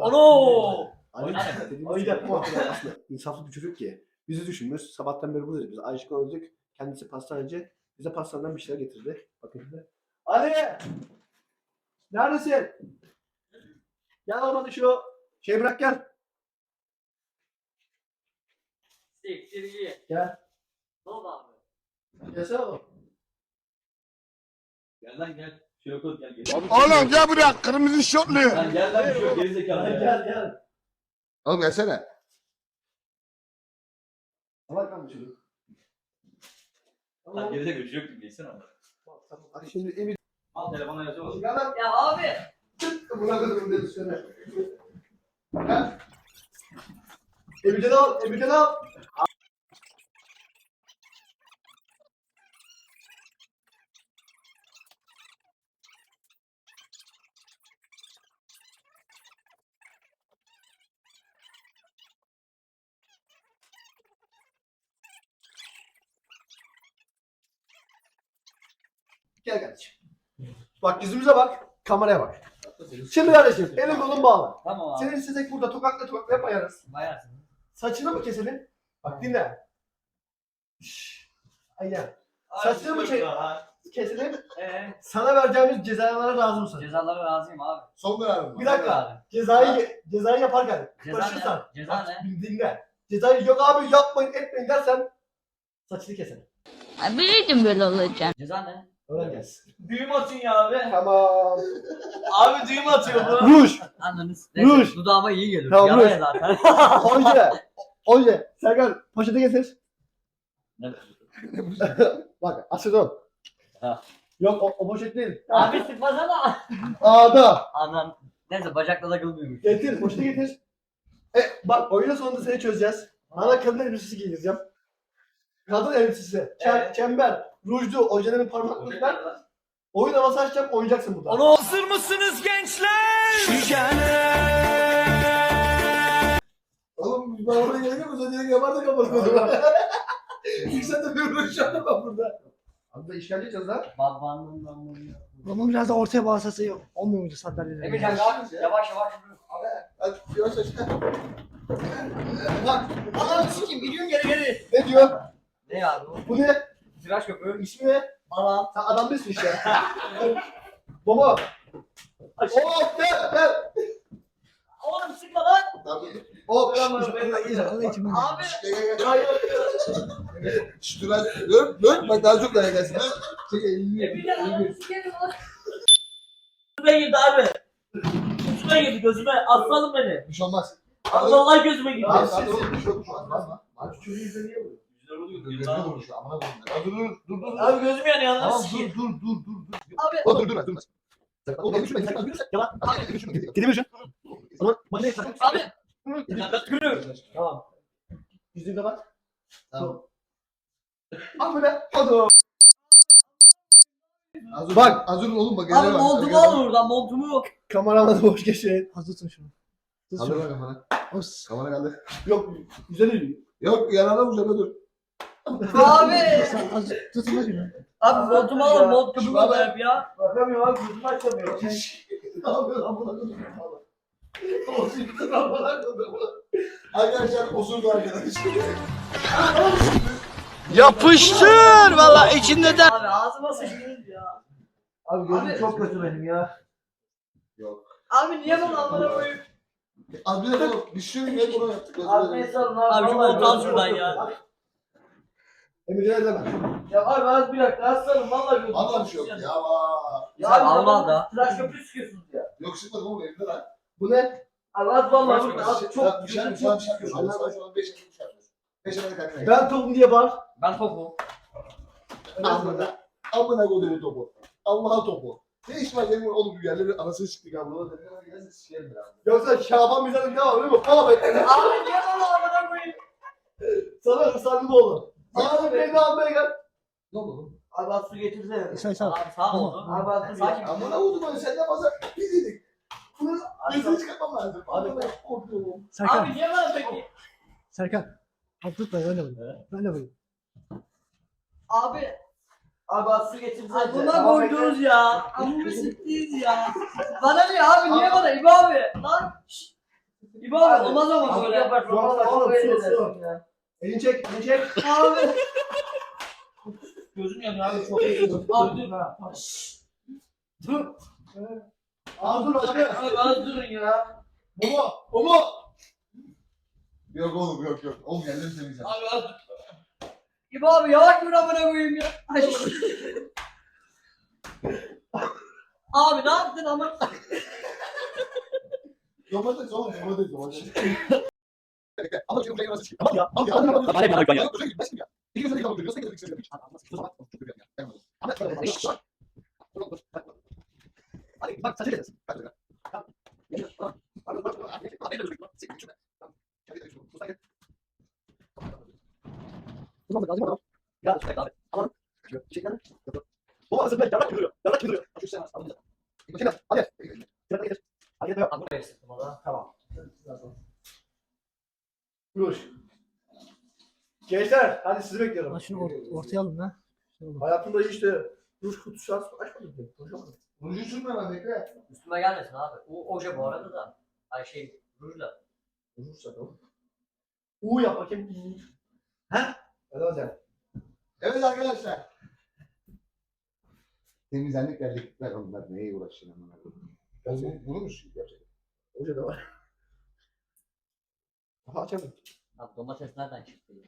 burada. Ono! Ali bu aslında insaflı bir çocuk ki. Bizi düşünmüyoruz. Sabahtan beri buradayız. Biz Ayşık'ı öldük. Kendisi pastaneci. Bize pastaneden bir şeyler getirdi. Bakın şimdi. Ali! Neredesin? Gel olmadı şu. Şey bırak gel. Siktir git. Gel. Ne oldu abi? Gelsene oğlum. Gel lan gel. Şöyle gel gel. Oğlum gel buraya kırmızı şortlu. Lan gel lan bir şey gerizekalı Gel ya. gel. gel. Oğlum gelsene. Salak lan bu çocuk. Lan gerizekalı bir şey yok gibi geçsene ama. Tamam. Hadi şimdi Emir. Al telefona yazıyor. Gel lan. Ya abi. Bırakın dedi şöyle. Gel. Emircan'ı al. Emircan'ı al. Gel kardeşim. Bak yüzümüze bak. Kameraya bak. Şimdi kardeşim elin kolun bağlı. Tamam abi. Senin istesek burada tokakla tokakla yapayarız. Bayarsın. Saçını mı keselim? Bak dinle. Şşş. Ay gel. Saçını mı ke- keselim? Eee? Sana vereceğimiz cezalara razı mısın? Cezalara razıyım abi. Son kararım. Bir dakika. Abi. Cezayı cezayı yaparken Ceza başırsan. ne? Ceza ne? Dinle. Cezayı yok abi yapmayın etmeyin dersen saçını keselim. Ay, Bilirdim böyle olacağını. Ceza ne? Öğren gelsin. Düğüm atın ya abi. Tamam. Abi düğüm atıyor bu. Ruj. Anladınız. Ruj. Neyse, Dudağıma iyi gelir. Tamam, Yalan ruj. ya zaten. Oje. Oje. Serkan poşete getir. Ne? Bak aseton. Ha. Yok o, o poşet değil. abi sıkmasana. Ağda. Anan. Neyse bacakla da kılmıyormuş. Getir, poşete getir. E, bak oyunun sonunda seni çözeceğiz. Sana kadın elbisesi giydireceğim. Kadın elbisesi, çem, Evet. çember, rujlu, ojelerin parmaklıklar. Oyun havası açacağım, oynayacaksın burada. Onu hazır mısınız gençler? Oğlum ben oraya gelemiyor musun? Direkt yapardık kapatıyorum. İlk sen de bir ruj yaptım ben burada. Abi da işkence edeceğiz lan. Babanın damını. Ama biraz da ortaya bağlasası yok. Olmuyor muydu sandalyeler? Emircan kalk. Yavaş yavaş. Hadi yavaş yavaş. Bak, ananı sikeyim, gidiyorum geri geri. Ne diyor? Ne abi bu? Bu ne? Tıraş köpüğü. İsmi ne? Bana. Sen adam değilsin işte. Baba. Hop gel gel. Oğlum sıkma lan. Hop. Abi. Şşş lan. Dur dur. Bak daha çok dayak gelsin. Çek elini. Emircan abi sikerim lan. Gözüme girdi abi. Gözüme girdi gözüme. Aslanım beni. Bir şey olmaz. Abi vallahi gözüme girdi. Hadi hadi oğlum bir şey. Bir olmaz lan. Abi çocuğu yüzüne niye vuruyor? Amına koyayım. Dur dur dur. dur. Abi gözüm yanıyor lan. Tamam sikeyim. dur dur dur dur. dur. Abi. O dur dur dur. Oğlum ben düşünmedim. Sen düşünme. Yalan. Gidemiyor şu. Makineye sakın. Abi. Tamam. Yüzüğüne bak. Tamam. Al böyle. Hadi. Az dur. Bak. Az dur oğlum bak. Abi montumu al oradan montumu. Kameramanı boş geçin. Az tutun şunu. Tut Kaldır şunu. bak kafana. Os. Kafana kaldır. Yok. Güzel değil. Yok yanına vuracağım dur. Abi. Sen az tutun da şunu. Abi montumu al mont köpüğü Şuna al bak. hep ya. Bakamıyorum abi. Gözümü açamıyorum. Ne yapıyorsun? Amına koyayım. Olsun. Amına koyayım. Arkadaşlar osurdu arkadaş. Yapıştır valla içinde de Abi ağzıma sıçtınız ya. Abi gözüm Abi. çok kötü benim ya. Abi niye bana amına koyayım? Az bir dakika oğlum. Şey yok. Ne bunu yaptık. Abi neyse alın abi. Abi şu gözüm şuradan ya. Kötü. Emircan elleme. Ya abi az bir dakika aslanım valla gözüm. Valla şey yok ya. vaa. Ya abi Allah da. Tıraş köpüğü sıkıyorsunuz ya. Yok sıkmadım oğlum elimde lan. Bu ne? Abi az vallahi burada. Az Çok çok bir şey bir şey bir şey yapıyorsun. Allah şu an 5 yaşında yapıyorsun. 5 yaşında kendine. Ben tokum diye bağır. Ben topu. Amına. Amına koyduğum topu. Allah'a topu. Ne iş var benim oğlum bu yerleri anasını siktik. Buna dedim ben gelsin sikerim ben abi. Yoksa Şaban Mizan'ın ne var biliyor musun? Abi niye bana amına koyayım? Sana ıslandı mı oğlum? Beni almaya gel. Ne oldu? Abi az su getirsene. Sen sen. Abi sağ ol. Abi az su Sakin. Amına koydum ben senden fazla biz dedik. Bunu bezini çıkartmam lazım. Abi. Amına korkuyorum. Serkan. Abi niye bana peki? Serkan. Al tut ben öyle. Ben de vurayım. Abi. Abi az su getirsene. Ay buna koydunuz ya. Amına siktiniz ya. Bana ne abi niye bana İbo abi? Lan. İbo abi olmaz ama Abi böyle. su, su. ya. Elini çek, elini çek. Abi. Gözüm yanıyor abi çok. Abi dur. Dur. Abi dur abi. Abi az durun ya. Baba, baba. Yok oğlum yok yok. Oğlum yerleri temizle. Abi az dur. İbo abi yavaş dur amına koyayım ya. Ay. abi ne yaptın ama? Domates oğlum domates domates. Ama çok buraya nasıl Ama ya. Ama ya. Ama Bana ne yapıyorsun ya? ya? İki gözle kalıyor. Gözle kalıyor. Gözle kalıyor. Ama Hadi bak saçı kes. Ya abi. Aman. Çekene. Bu arası ben yarak yürüyor. Yarak yürüyor. Şu sen al. Hadi. Hadi. Hadi. Hadi. Hadi. Tamam. Dur. Gençler, hadi sizi bekliyorum. Lan şunu or- ortaya alın ha. Şey olur. Hayatımda işte ruj kutusu aç- açmadım. diye, Konuşamadım. Ruju sürme lan bekle. Üstüme gelmesin abi. O oje bu arada da. Ay şey rujla. Ruj sakalım. U yap bakayım. He? Hadi hadi. Evet arkadaşlar. Temizlendik geldik. Ver onlar neye uğraşıyorsun amına koyayım. Ben bunu, bunu mu yapacak? Hoca da var. Aha açamadım. Abi domates nereden çıktı? ya?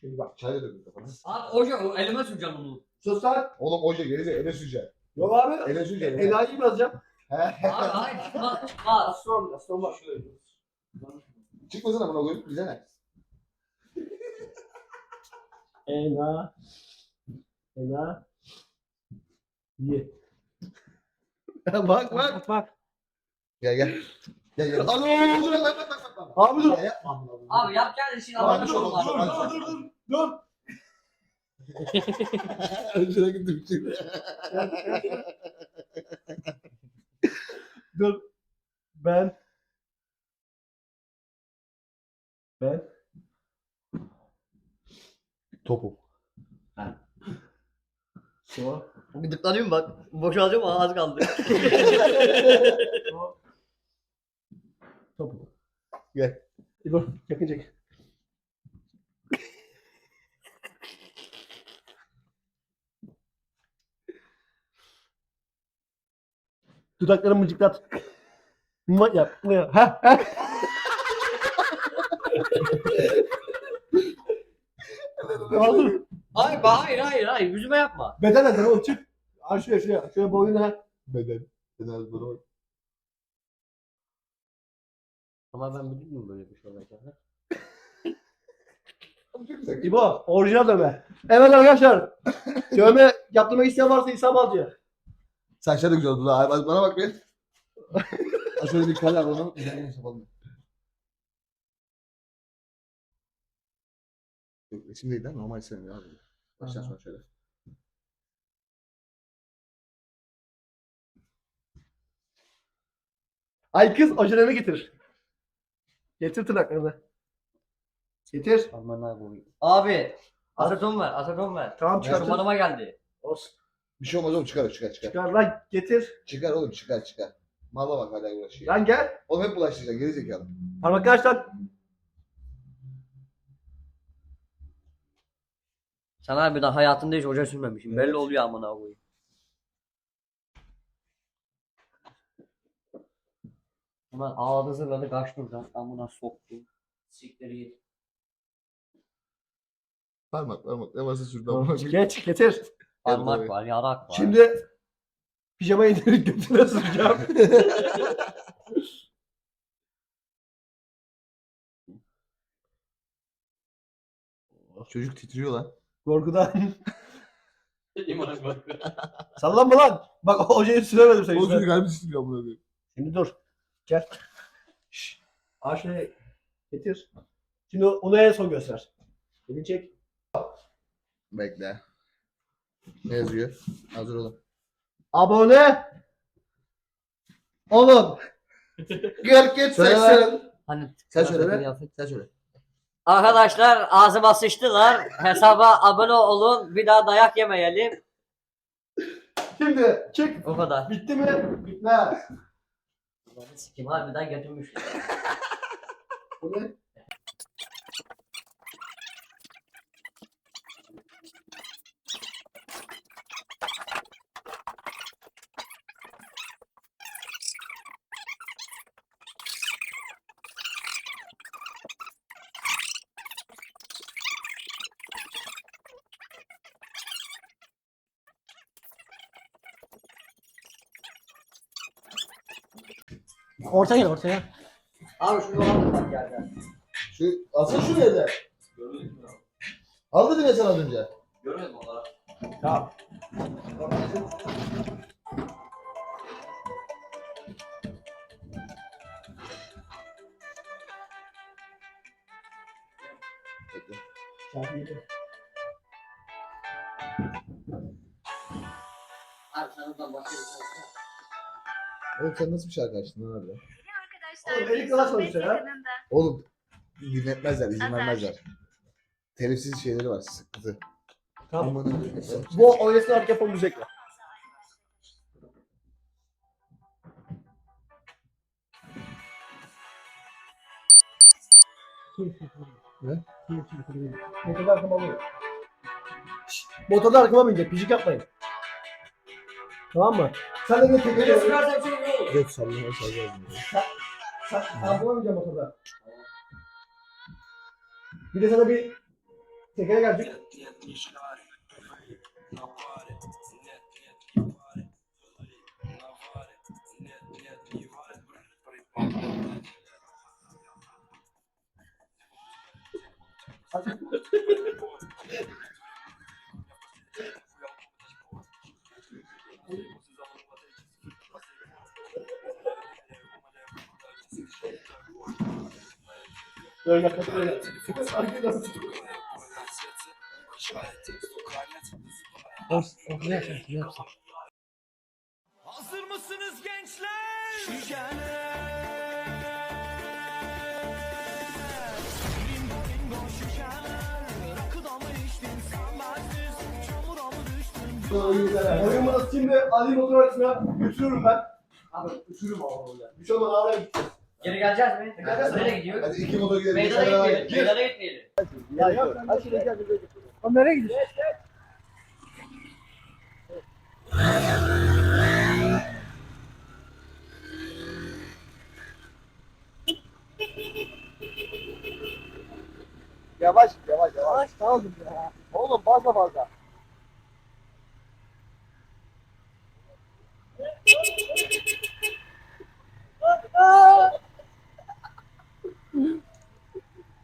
Şimdi bak. Çay da dökün kafana. Abi oje o elime süreceğim onu. Sus lan. Oğlum hoca gelince ele süreceksin. Yok abi. Ele süreceksin. Enayi mi yazacağım? He. Abi hayır çıkmaz çıkmaz. Aslan, aslan bak. Çıkmasın amına koyayım bize ne? Ena. Ena. Ye. bak bak. Bak bak. Gel gel. Gel gel. Alo dur bak bak bak bak. Abi dur. Ya yapma. Abi yapacağın işin Abi, anlamı dur, dur, abi. dur, Dur dur dur. Dur. Öncüne gittim şimdi. Dur. Ben. Ben. Topu. So. Gıdıklanıyorum bak. Boşalacağım ama az kaldı. Topu. Gel. İbo yakın çek. Dudaklarını mıcıklat. Mı yap. Mı yap. Ha ha. Kaldır. Hayır hayır hayır hayır yüzüme yapma. Beden eder oğlum çık. Ha şuraya şuraya. Şöyle boyuna. Beden. Beden az bana Ama ben bilmiyorum böyle bir şey olacağını. Güzel. İbo orijinal dövme. Evet arkadaşlar. dövme yaptırmak isteyen varsa İsa Balcı. Saçlar da güzel oldu. ha. Bana bana bak be. Ha şöyle bir kale alalım. Üzerine yapalım. Yok resim değil lan. Normal resim ya. Baştan sonra şöyle. Ay kız ojelerini getir. Getir tırnaklarını. Getir. Aman abi. Abi. Aseton ver aseton ver. Tamam çıkar. Şumanıma geldi. Olsun. Bir şey olmaz oğlum çıkar çıkar çıkar. Çıkar lan getir. Çıkar oğlum çıkar çıkar. Mala bak hala uğraşıyor. Lan gel. Oğlum hep bulaştıracaksın geri zekalı. Parmakları aç lan. Sen abi daha hayatında hiç hoca sürmemişsin. Belli oluyor amına koyayım. Ulan ağladı zırladı kaçtı buradan. Amına soktu. Sikleri yedi. Parmak parmak ne varsa sürdü ama. Geç getir. Parmak var, yarak var. Şimdi pijama indirip götüne süreceğim. Çocuk titriyor lan. Korkudan. Sallanma lan. Bak ojeyi süremedim sen O yüzünden. çocuk harbi titriyor bunu. Şimdi dur. Gel. Şşş. Şunu getir. Şimdi onu en son göster. Elini çek. Bekle. Ne yazıyor? Hazır olun. Abone. Olun. Gel git Söyle. Hani Sen söyle. kıyafet- Sen söyle. Arkadaşlar ağzıma sıçtılar. Hesaba abone olun. Bir daha dayak yemeyelim. Şimdi çık. O kadar. Bitti mi? Bitmez anasını sikim harbiden götürmüş. Bu? Ortaya gel ortaya. Abi şurada var bak yerden. Şu, asıl şu nerede? Görmedik mi? Aldı bile sen az önce. Görmedim onları. Tamam. Abi sen oradan başlayalım. Oğlum sen nasıl bir şarkı açtın lan orada? Oğlum, Erik Dalas konuşuyor ya. Oğlum dinletmezler, izin vermezler. Telifsiz şeyleri var, sıkıntı. Tamam. Aman Allah'ım. Bu oynasın artık yapalım müzikle. Ne? Motorda arkama alıyor. Motorda arkama binecek. Pijik yapmayın. Tamam mı? Sen de gel tekrar Yok sallama sallama. Sen arkama bineceksin motorda. Bir de sana bir tekere gelecek. Böyle yaklaşık böyle. Arkaya nasıl? Hazır mısınız gençler? Oyunumda şimdi Ali motor arasına götürürüm ben. Abi ama böyle. Bir şey olmaz ağraya gideceğiz. Geri geleceğiz mi? Nereye gidiyoruz? Hadi iki moda gidelim. Meydana gitmeyelim. Meydana gitmeyelim. Ya yok. Hadi şuraya gel. Oğlum nereye gidiyorsun? Yavaş yavaş yavaş. Yavaş kaldım ya. Oğlum fazla fazla.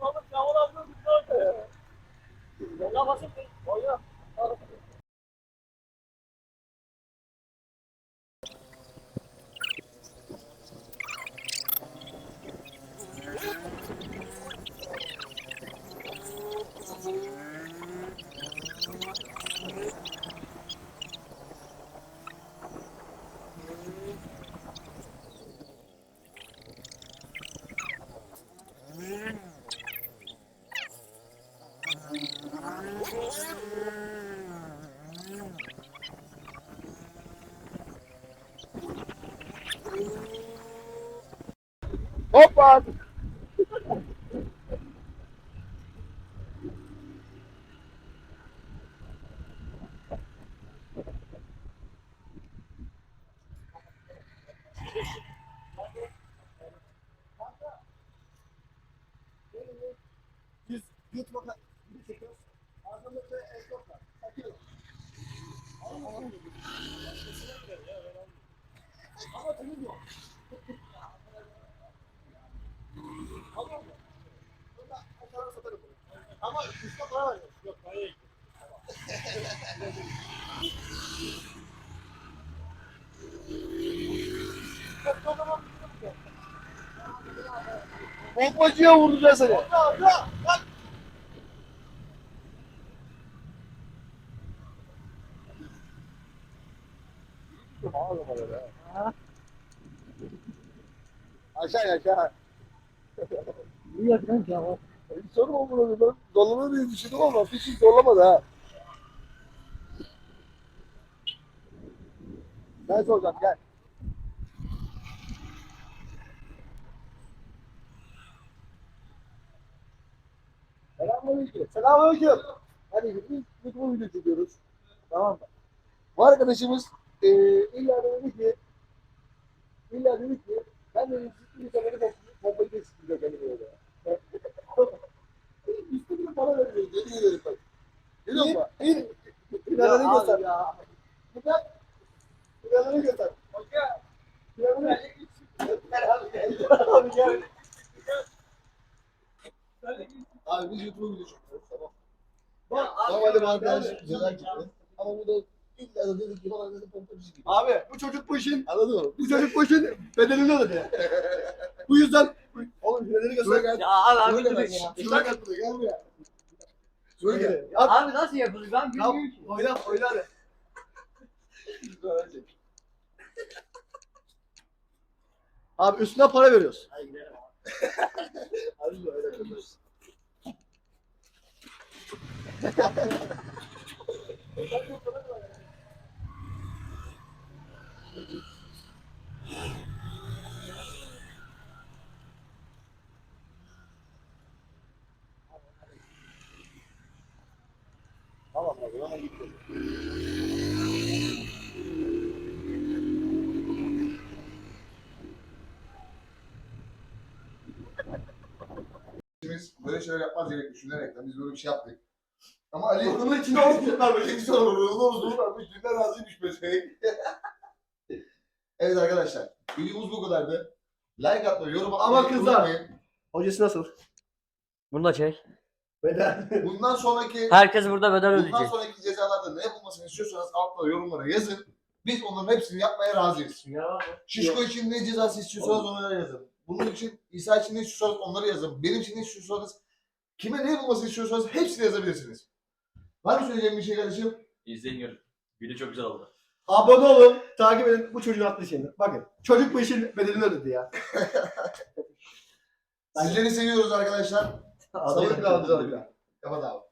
Oğlum yavrum dur. Yola basın. Oyna. Hoppa. Biz bakalım. Bir çekiyoruz. Arkamızda esnaf var. Çekiyoruz. Ama temiz yok. Tamam mı? Burada aşağıdan satarım bunu. Ama üstte para var. Yok paraya gidiyor. Pompacıya vuracağız seni. Aşağı aşağı. İyi yapıyorsun ya. Sorun olmadı ben zorlanır diye düşündüm ama hiç zorlamadı ha. Ben soracağım gel. Selamünaleyküm. Selamünaleyküm. Hadi biz mikrofon video çekiyoruz. Tamam mı? Bu arkadaşımız eee illa dedi ki illa dedi ki ben de bir sefer pompayı da sıkacak kendime öyle. Üstü gibi para veriyoruz. Yemin ederim bak. Biliyor musun? Bir, biraları göster. Ya. Buradan biraları göster. Hoca. Biraları göster. Abi gel. Abi biz YouTube'a gideceğiz. Tamam. Bak, normalde bana ceza gitti. Ama bu da illa da dedi ki bana dedi pompacı gibi. Abi bu çocuk bu işin. Anladın mı? Bu çocuk bu işin bedelini ödedi. bu yüzden gel. Ya abi abi dur gel. ya. Şöyle gel buraya gel buraya. Şöyle gel. Abi nasıl yapılır ben bilmiyorum ki. oyna oyna hadi. Abi üstüne para veriyoruz. Hadi öyle yapıyoruz. Tamam gidiyoruz. Biz böyle şeyler yapmaz diye düşünerekten biz böyle bir şey yaptık. Ama Ali Bunun içinde on tutlarmış. İki sonra vuruyoruz. On tutlarmış. Dünden razıymış mesela. evet arkadaşlar videomuz bu kadardı. Like atmayı, yorum Ama atmayı kızlar. unutmayın. Hocası nasıl? Bunu da çek. Bedel. Bundan sonraki Herkes burada bedel bundan ödeyecek. sonraki cezalarda ne yapılmasını istiyorsanız altlara yorumlara yazın. Biz onların hepsini yapmaya razıyız. Şişko için ne cezası istiyorsanız onlara yazın. Bunun için İsa için ne istiyorsanız onları yazın. Benim için ne istiyorsanız kime ne yapılmasını istiyorsanız hepsini yazabilirsiniz. Var mı söyleyeceğim bir şey kardeşim? İzleyin görün. Video çok güzel oldu. Abone olun. Takip edin. Bu çocuğun attığı şeyini. Bakın. Çocuk bu işin bedelini ödedi ya. Sizleri seviyoruz arkadaşlar. 稍微等一下，等一下，等一下，要不等。